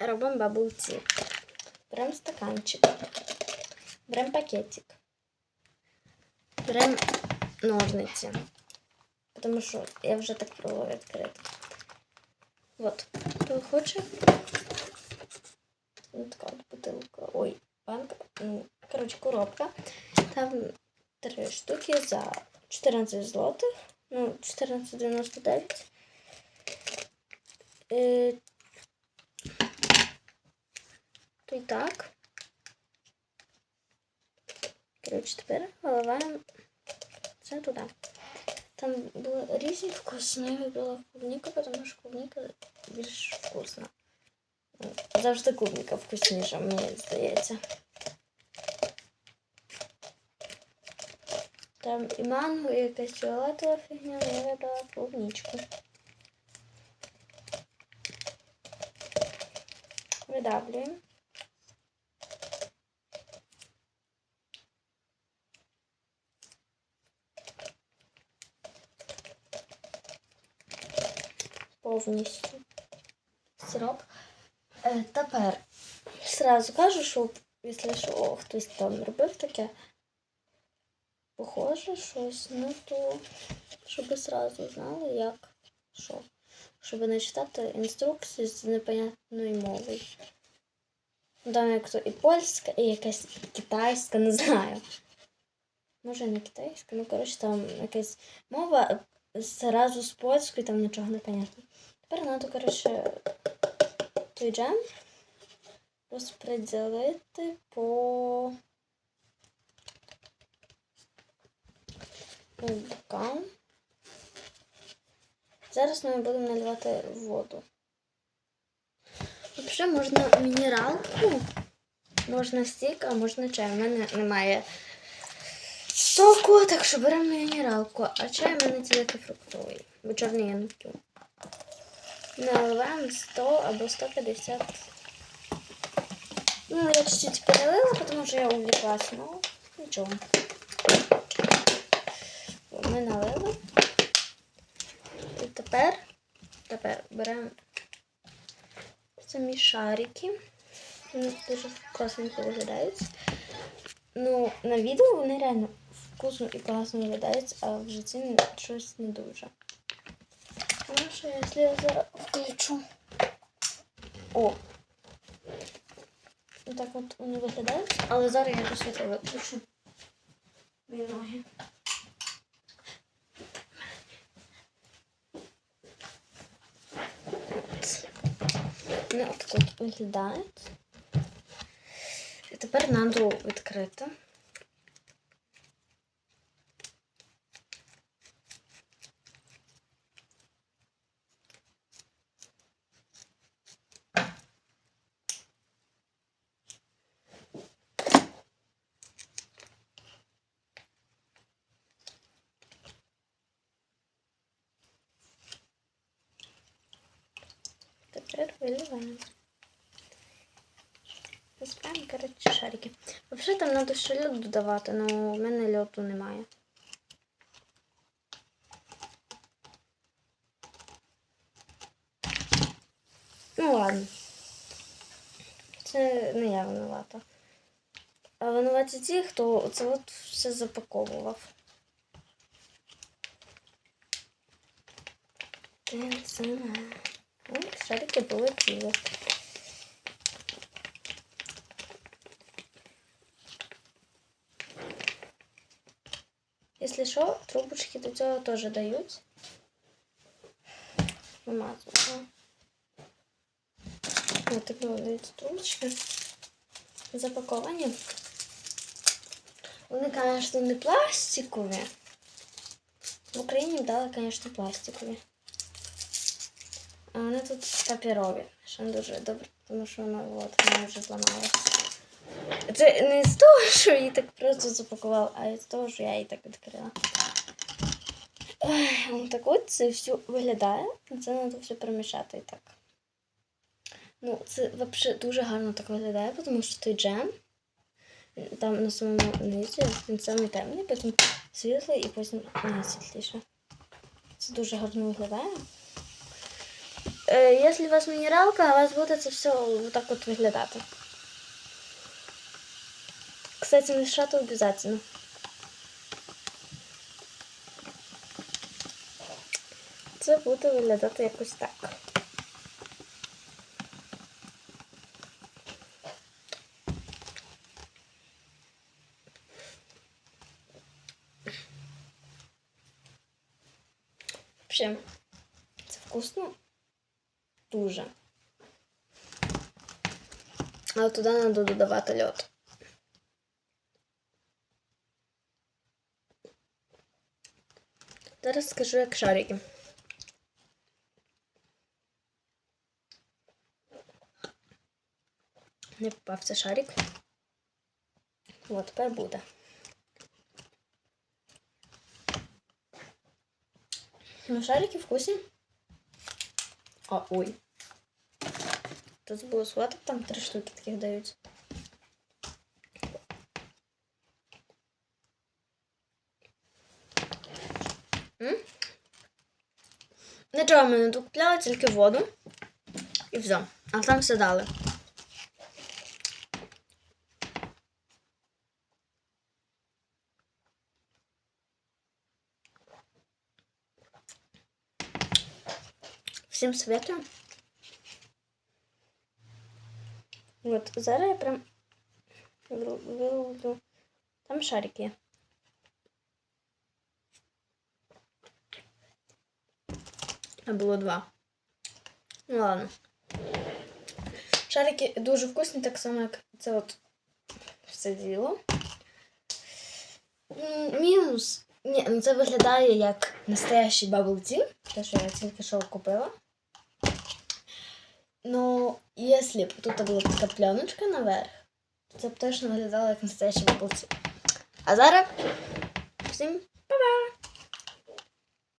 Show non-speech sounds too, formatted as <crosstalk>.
робимо бабулці. Беремо стаканчик. Беремо пакетик. Беремо ножниці. Тому що я вже так пробувала відкрити. Вот. Хто хоче? Ну, така от бутилка. Ой, банка. Ну, коротше, коробка. Там три штуки за 14 злотих. Ну, 14,99. То і так. Коротше, тепер виливаємо це туди. Там були різні вкуси, я вибрала клубніку, тому що клубніка більш вкусна. Завжди клубніка вкусніша, мені здається. Там і манго, і якась фіолетова фігня, але я вибрала клубничку. Видавлюємо. Повністю сироп. Е, тепер сразу кажу, що якщо що хтось там робив таке похоже щось, ну то щоб сразу знали, як що. Щоб не читати інструкції з непонятною мовою. Там як то і польська, і якась китайська, не знаю. Може не китайська, ну коротше там якась мова зразу з польською, там нічого не понятно. Тепер треба, коротше, той джем розподілити по бокам. Зараз ми будемо наливати воду. Взагалі можна мінералку, можна стік, а можна чай. У мене немає соку, так що беремо мінералку, а чай у мене тільки фруктовий, бо чорний я не п'ю. Наливаємо 100 або 150. Ну, я чуть-чуть перелила, тому що я увлеклась, ну нічого. Ми налили. І тепер, тепер беремо самі шарики. Вони дуже класненько виглядають. Ну, на відео вони реально вкусно і класно виглядають, а в житті щось не дуже. Ну що, якщо я зараз включу. О! Так от вони виглядають, але зараз я до виключу. Дві ноги. Вони от так от виглядають. І тепер треба відкрити. Тепер виливаємо. Засипаємо, коротше, шарики. Взагалі там треба ще льод додавати, але в мене льоду немає. Ну ладно. Це не я винувата. А винуваті ті, хто це от все запаковував. Та-та-та. От, шарики полетіли. Якщо що, трубочки до цього теж дають. Вимазуємо. Ось так виглядають трубочки. Запаковані. Вони, звісно, не пластикові. В Україні дали, звісно, пластикові. А вони тут паперові, що не дуже добре, тому що вона, от, вона вже зламалася. Це не з того, <laughs> що її так просто запакував, а з того, що я її так відкрила. Ой, так от це все виглядає. Це треба все перемішати і так. Ну, це взагалі дуже гарно так виглядає, тому що той джем там на самому низі, він самий темний, потім світлий і потім найсвітліше. Це дуже гарно виглядає. Е, якщо у вас мінералка, у вас буде це все так от виглядати. Кстати, мішати обов'язково. Це буде виглядати якось так. Взагалі, це вкусно дуже. Але туди треба додавати льод. Зараз скажу, як шарики. Не попався шарик. От, тепер буде. Ну, шарики вкусні. А, ой. Тут було схваток, там три штуки таких дають. Нічого ми не купляли, тільки воду. І все. А там все дали. Всім советую. От, зараз я прям виловлю. Там шарик є. А було два. Ну ладно. Шарики дуже вкусні, так само, як це от все діло. Мінус. Ні, ну це виглядає як настоящий bubble tea, те, що я тільки що купила. Ну, если б тут була така пленочка наверх, то це б точно виглядало як bubble tea. А зараз всім